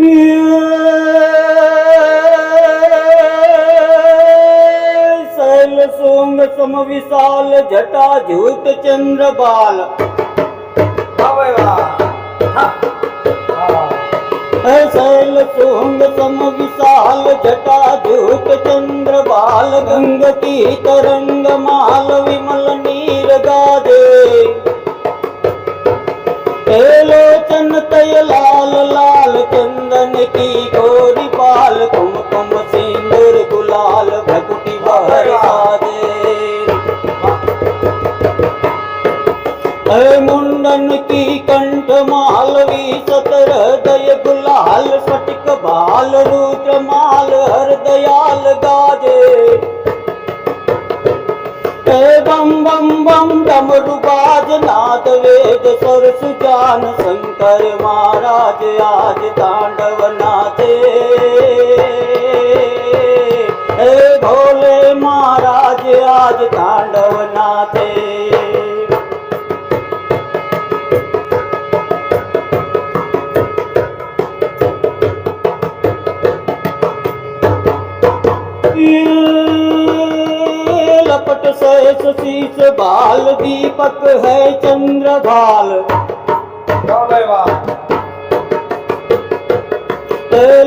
विशाल सोम झूत चंद्र बाल। शल सोम जटा झूत चंद्र बाल गंग की तरंग माल विमल બમ બમ ડમરુબાજ નાદ વેદ સર સુજાન શંકર મહારાજ આજ તાંડવ નાચે शीश बाल दीपक है चंद्र भाल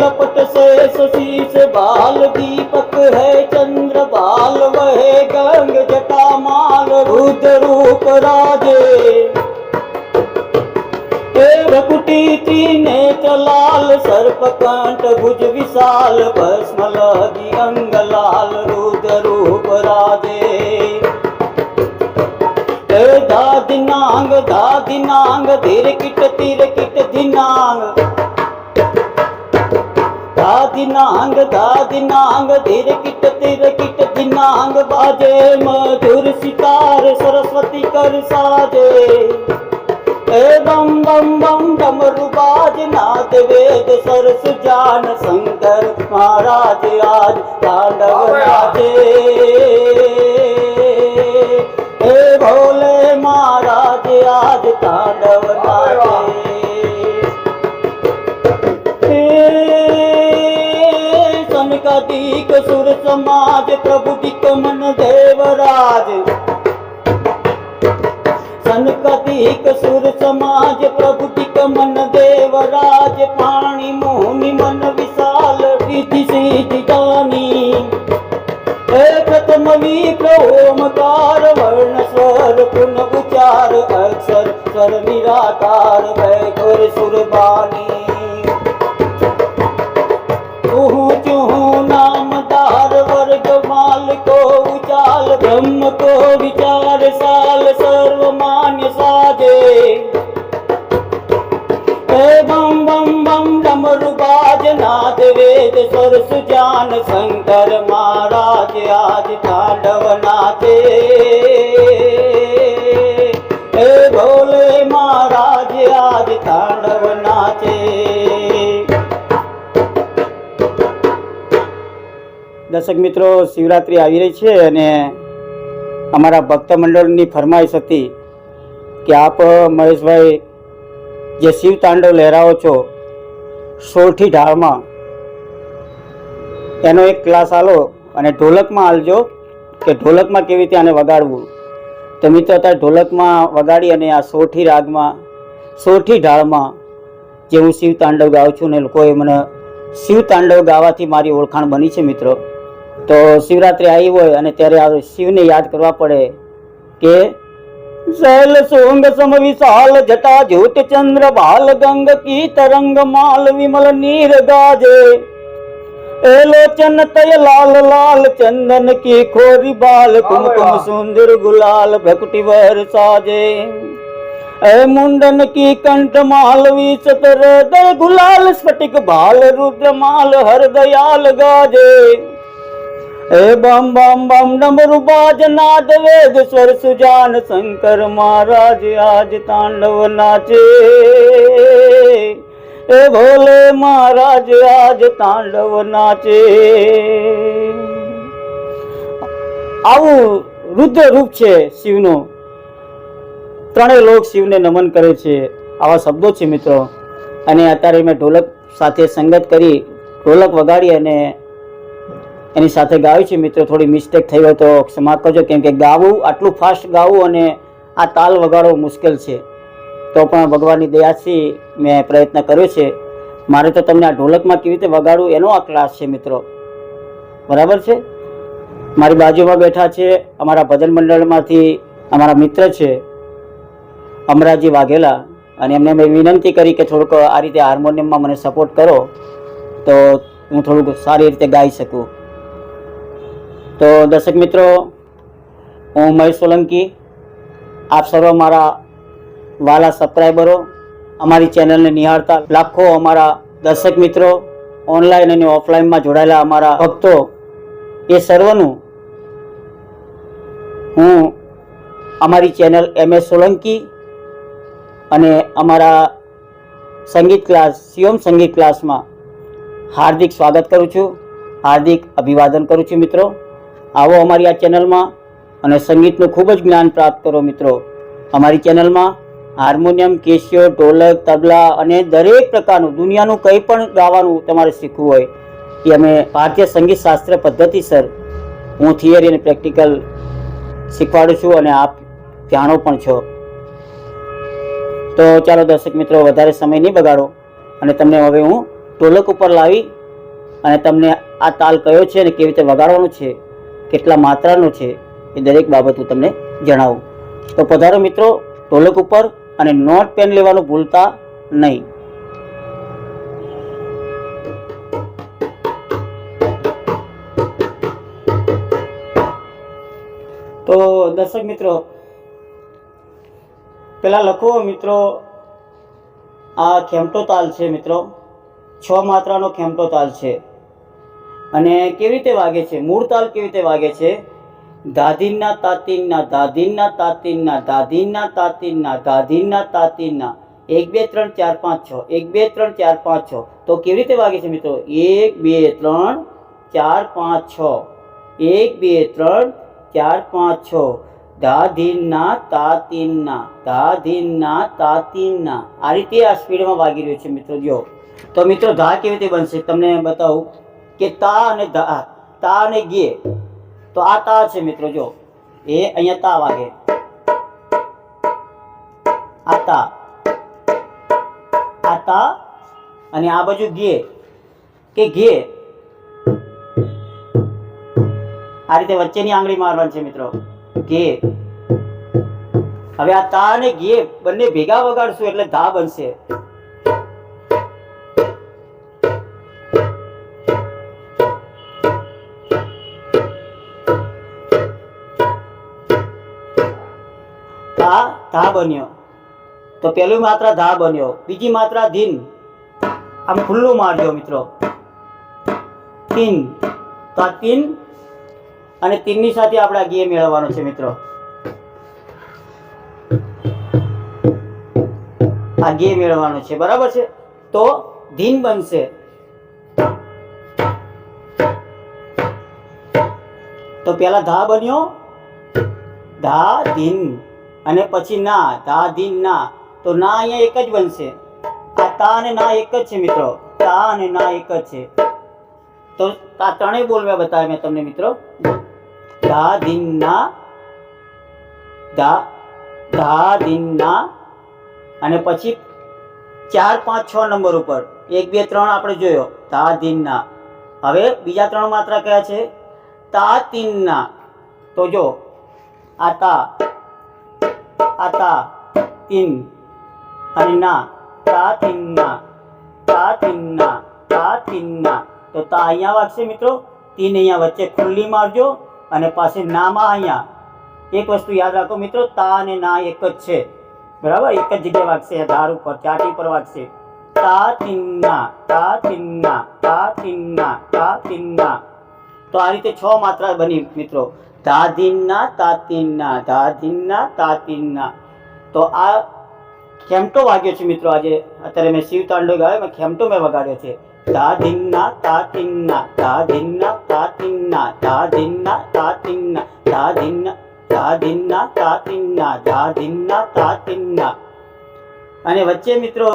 लपट शेष शीश बाल दीपक है चंद्र बाल वह गंग जटा माल रुद्र रूप राजे रकुटी तीने चलाल सर्पकंठ भुज विशाल भस्म लगी अंग लाल रुद्र रूप राजे ਨਾਂਗ ਧੀਰ ਕਿਟ ਤੀਰ ਕਿਟ ਦਿਨਾਂਗ ਦਾ ਦਿਨਾਂਗ ਦਾ ਦਿਨਾਂਗ ਧੀਰ ਕਿਟ ਤੀਰ ਕਿਟ ਦਿਨਾਂਗ ਬਾਜੇ ਮਧੁਰ ਸਿਤਾਰ ਸਰਸਵਤੀ ਕਰ ਸਾਜੇ। ਏ ਬੰ ਬੰ ਬੰ ਡਮਰੂ ਬਾਜ ਨਾਦ ਵੇਦ ਸਰਸ ਜਾਨ ਸੰਗਰ ਮਹਾਰਾਜ ਆਜ ਤਾਂਡਵ ਰਾਜੇ। ਏ ਭੋਲੇ ਮਹਾਰਾਜ आज तांडव नाचे हे सनकादिक सुर समाज प्रभु दिक मन देवराज सनकतिक सुर समाज प्रभु टिक मन देवराज पाणी मोहनी मन विशाल विधि सिद्धि दानी प्रथम विप्र ओमकार સુજાન શંકર મહારાજ આજ તાંડવ નાથે હે ભોલે મહારાજ આજ તાંડવ નાચે દર્શક મિત્રો, શિવરાત્રી આવી રહી છે અને અમારા ભક્ત મંડળની ફરમાઈશ હતી કે આપ મહેશભાઈ જે શિવ તાંડવ લહેરાવો છો સોરઠી ઢાળમાં એનો એક ક્લાસ આલો અને ઢોલકમાં આલજો કે ઢોલકમાં કેવી રીતે આને વગાડવું. તો મિત્રો અત્યારે ઢોલકમાં વગાડી અને આ સોઠી રાગમાં, સોઠી ઢાળમાં જે હું શિવ તાંડવ ગાઉં છું ને લોકોએ મને શિવ તાંડવ ગાવાથી મારી ઓળખાણ બની છે મિત્રો. તો શિવરાત્રિ આવી હોય અને ત્યારે આ શિવને યાદ કરવા પડે કે શૈલ સોંગ સમ વિશાલ જટા જ્યોત ચંદ્ર બાલ ગંગ કી તરંગ માલ વિમલ નીર ગાજે. ए लोचन तय लाल लाल चंदन की खोरी बाल कुमकुम सुंदर गुलाल भ्रकुटी वर साजे ए मुंडन की कंठ माल विचतर दय गुलाल स्फटिक बाल रुद्र माल हर दयाल गाजे ए बम बम बम डमरु बाज नाद वेद स्वर सुजान शंकर महाराज आज तांडव नाचे એ ભોલે મહારાજ, આજ તાંડવ નાચે. આવું રુદ્ર રૂપ છે શિવનો. ત્રણેય લોક શિવને નમન કરે છે. આવા શબ્દો છે મિત્રો. અને અત્યારે મેં ઢોલક સાથે સંગત કરી, ઢોલક વગાડી અને એની સાથે ગાયું છે. મિત્રો, થોડી મિસ્ટેક થઈ હોય તો ક્ષમા કરજો. કેમ કે ગાવું, આટલું ફાસ્ટ ગાવું અને આ તાલ વગાડવો મુશ્કેલ છે. તો પણ ભગવાનની દયાથી મેં પ્રયત્ન કર્યો છે. મારે તો તમને આ ઢોલકમાં કેવી રીતે વગાડવું એનો આ ક્લાસ છે મિત્રો. બરાબર છે? મારી બાજુમાં બેઠા છે અમારા ભજન મંડળમાંથી અમારા મિત્ર છે અમરાજી વાઘેલા. અને એમને મેં વિનંતી કરી કે થોડુંક આ રીતે હાર્મોનિયમમાં મને સપોર્ટ કરો. તો હું થોડુંક સારી રીતે ગાઈ શકું. તો દર્શક મિત્રો, હું મહેશ સોલંકી. આપ સર્વ મારા વાલા સબસ્ક્રાઈબરો અમારી ચેનલને નિહાળતા લાખો અમારા દર્શક મિત્રો ઓનલાઈન અને ઓફલાઈનમાં જોડાયેલા અમારા ભક્તો, એ સર્વનું હું અમારી ચેનલ એમ એસ સોલંકી અને અમારા સંગીત ક્લાસ શિવમ સંગીત ક્લાસમાં હાર્દિક સ્વાગત કરું છું. હાર્દિક અભિવાદન કરું છું મિત્રો. આવો અમારી આ ચેનલમાં અને સંગીતનું ખૂબ જ જ્ઞાન પ્રાપ્ત કરો મિત્રો. અમારી ચેનલમાં હાર્મોનિયમ, કેશિયો, ઢોલક, તબલા અને દરેક પ્રકારનું, દુનિયાનું કંઈ પણ ગાવાનું તમારે શીખવું હોય, એ અમે ભારતીય સંગીત શાસ્ત્ર પદ્ધતિસર હું થિયરી અને પ્રેક્ટિકલ શીખવાડું છું અને આપ જાણો પણ છો. તો ચાલો દર્શક મિત્રો, વધારે સમય નહીં બગાડો અને તમને હવે હું ઢોલક ઉપર લાવી અને તમને આ તાલ કયો છે અને કેવી રીતે વગાડવાનો છે, કેટલા માત્રાનો છે, એ દરેક બાબત હું તમને જણાવું. તો પધારો મિત્રો ઢોલક ઉપર અને નોટ પેન લેવાનું ભૂલતા નહીં. તો દર્શક મિત્રો, પેલા લખો મિત્રો, આ ખેમટો તાલ છે મિત્રો. છ માત્રાનો ખેમટો તાલ છે. અને કેવી રીતે વાગે છે? મૂળ તાલ કેવી રીતે વાગે છે? દાધીના તાતીના, દાદીના તાતીના દાદીના તાતીના દાદીના તાતીના. એક, બે, ત્રણ, ચાર, પાંચ, છ. એક, બે, ત્રણ, ચાર, પાંચ, છ. તો કેવી રીતે વાગે છે મિત્રો? એક, બે, ત્રણ, ચાર, પાંચ, છ. એક, બે, ત્રણ, ચાર, પાંચ, છ. દાધીના તાતીના દાધીના તાતીના. આ રીતે આ સ્પીડમાં વાગી રહ્યું છે મિત્રો, જો. તો મિત્રો, ધા કેવી રીતે બનશે? તમને બતાવું કે તા અને ધા તા અને ગે. તો આ તા છે મિત્રો, જો. એ અહીંયા તા વાગે. આ તા આ તા અને આ બાજુ ગે કે ઘે આ રીતે વચ્ચેની આંગળી મારવાની છે મિત્રો. ગે હવે આ તા અને ગે બંને ભેગા વગાડશું એટલે ધા બનશે. ધા બન્યો. તો પહેલું માત્રા ધા બન્યો, બીજી માત્રા ધીન. આમ ખુલ્લું મારજો મિત્રો. તીન. તો આ તીન અને તીનની સાથે આપણે આ ગે મેળવવાનો છે મિત્રો. આ ગે મેળવવાનો છે, બરાબર છે? તો ધીન બનશે. તો પેલા ધા બન્યો. ધા, ધીન. અને પછી ના, ધા, ધીન, ના. તો ના અહીંયા એક જ બનશે. આ તા અને ના એક જ છે મિત્રો. તા અને ના એક જ છે. તો આ ત્રણેય બોલવા બતાવ્યા મેં તમને મિત્રો. ધા, ધીન, ના. ધા ધા, ધીન, ના. અને પછી ચાર, પાંચ, છ નંબર ઉપર. એક, બે, ત્રણ આપણે જોયો. ધા, ધીન, ના. હવે બીજા ત્રણ માત્રા કયા છે? તા, તીન, ના. તો જો, આ તા તા તીન અને તા તિન્ના તા તિન્ના તા તિન્ના તો તા અહીંયા વાગશે મિત્રો. તીન અહીંયા વચ્ચે ખુલ્લી મારજો અને પાસે નામાં અહીંયા. એક વસ્તુ યાદ રાખો મિત્રો, તા અને ના એક જ છે. બરાબર? એક જ જગ્યાએ વાગશે ધાર ઉપર, ચાટી પર વાગશે. તા તિન્ના તા તિન્ના તા તિન્ના તા તિન્ના તો આ રીતે છ માત્રા બની મિત્રો. ધાધીનના તાતીનના ધાધીનના તાતીનના. તો આ ખેમટો વાગ્યો છે મિત્રો આજે. અત્યારે મેં શિવ તાંડો ગાયો મેં ખેમટો મેં વગાડ્યો છે. ધાધીનના તાતીનના ધાધીનના તાતીનના ધાધીનના તાતીનના ધાધીનના ધાધીનના તાતીનના ધાધીનના તાતીનના. અને વચ્ચે મિત્રો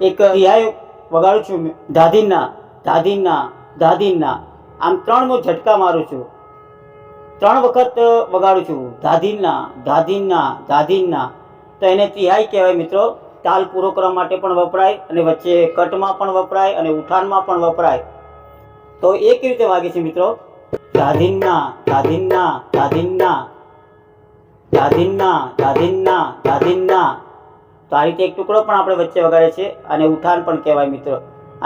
એક રિહાય વગાડું છું. ધાધીના ધાધીના ધાધીના આમ ત્રણ હું ઝટકા મારું છું. ત્રણ વખત વગાડું છું. ધાધીના ધાધીના ધાધીના. તો એને તિહાઈ કહેવાય મિત્રો. તાલ પૂરો કરવા માટે પણ વપરાય અને વચ્ચે કટમાં પણ વપરાય અને ઉઠાણમાં પણ વપરાય. તો એ કેવી રીતે વાગે છે મિત્રો? ધાધીના ધાધીના ધાધીના. ધાધીના ધાધીના ધાધીના. તો આ રીતે એક ટુકડો પણ આપણે વચ્ચે વગાડે છે અને ઉઠાણ પણ કહેવાય મિત્રો.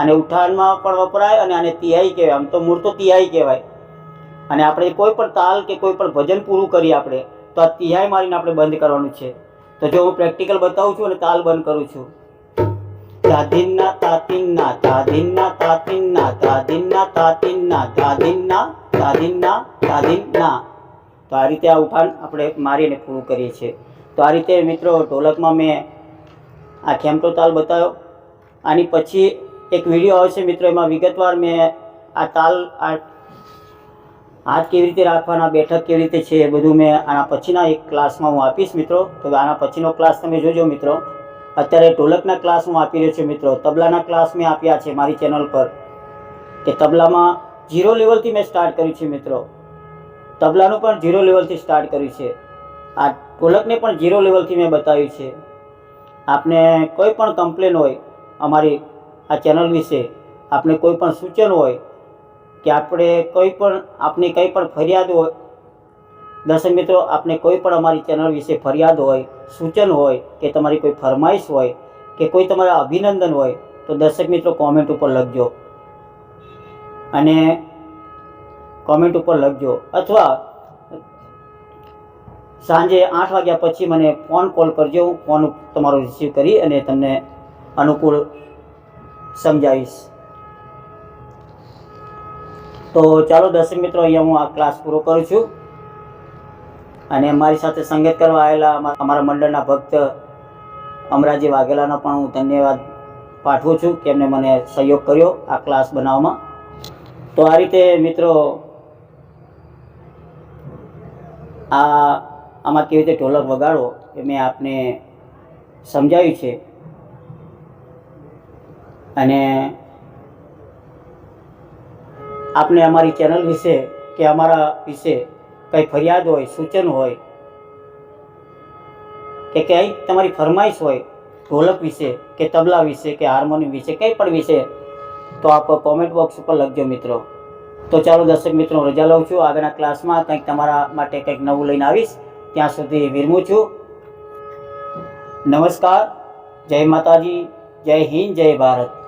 અને ઉઠાણમાં પણ વપરાય અને આને તિહાઈ કહેવાય. આમ તો મૂળ તો તિહાઈ કહેવાય. અને આપણે કોઈ પણ તાલ કે કોઈ પણ ભજન પૂરું કરીએ આપણે, તો આ તિહાઈ મારીને આપણે બંધ કરવાનું છે. તો જો હું પ્રેક્ટિકલ બતાવું છું અને તાલ બંધ કરું છું. તાધીના તાતીના તાધીના તાતીના તાધીના તાતીના તાધીના તાધીના તાધીના તો આ રીતે આ ઉઠાણ આપણે મારીને પૂરું કરીએ છીએ. તો આ રીતે મિત્રો ઢોલકમાં મેં આ ખેમટો તાલ બતાવ્યો. આની પછી એક વીડિયો આવશે મિત્રો, એમાં વિગતવાર મેં આ તાલ, આ હાથ કેવી રીતે રાખવાના, બેઠક કેવી રીતે છે એ બધું મેં આના પછીના એક ક્લાસમાં હું આપીશ મિત્રો. તો આના પછીનો ક્લાસ તમે જોજો મિત્રો. અત્યારે ઢોલકના ક્લાસ હું આપી રહ્યો છું મિત્રો. તબલાના ક્લાસ મેં આપ્યા છે મારી ચેનલ પર. કે તબલામાં ઝીરો લેવલથી મેં સ્ટાર્ટ કર્યું છે મિત્રો. તબલાનું પણ ઝીરો લેવલથી સ્ટાર્ટ કર્યું છે. આ ઢોલકને પણ ઝીરો લેવલથી મેં બતાવ્યું છે. આપને કોઈ પણ કમ્પ્લેન હોય અમારી આ ચેનલ વિશે, આપને કોઈ પણ સૂચન હોય કે આપણે કોઈ પણ, આપની કંઈ પણ ફરિયાદ હોય, દર્શક મિત્રો, આપને કોઈ પણ અમારી ચેનલ વિશે ફરિયાદ હોય, સૂચન હોય, કે તમારી કોઈ ફરમાઈશ હોય, કે કોઈ તમારા અભિનંદન હોય, તો દર્શક મિત્રો કોમેન્ટ ઉપર લખજો. અને કોમેન્ટ ઉપર લખજો. અથવા સાંજે આઠ વાગ્યા પછી મને ફોન કોલ કરજો. હું ફોન તમારો રિસીવ કરી અને તમને અનુકૂળ સમજાવીશ. તો ચાલો દર્શક મિત્રો, અહીંયા હું આ ક્લાસ પૂરો કરું છું. અને મારી સાથે સંગત કરવા આવેલા અમારા મંડળના ભક્ત અમરાજી વાઘેલાનો પણ હું ધન્યવાદ પાઠવું છું કે એમને મને સહયોગ કર્યો આ ક્લાસ બનાવવામાં. તો આ રીતે મિત્રો, આ, આમાં કેવી રીતે ઢોલક વગાડવો એ મેં આપને સમજાવ્યું છે. અને આપને અમારી ચેનલ વિશે કે અમારા વિશે કંઈ ફરિયાદ હોય, સૂચન હોય, કે કંઈ તમારી ફરમાઈશ હોય, ઢોલક વિશે કે તબલા વિશે કે હાર્મોનિયમ વિશે, કંઈ પણ વિશે, તો આપ કોમેન્ટ બોક્સ ઉપર લખજો મિત્રો. તો ચાલો દર્શક મિત્રો, રજા લઉં છું. આગળના ક્લાસમાં કંઈક તમારા માટે કંઈક નવું લઈને આવીશ. ત્યાં સુધી વિરમું છું. નમસ્કાર. જય માતાજી. જય હિન્દ, જય ભારત.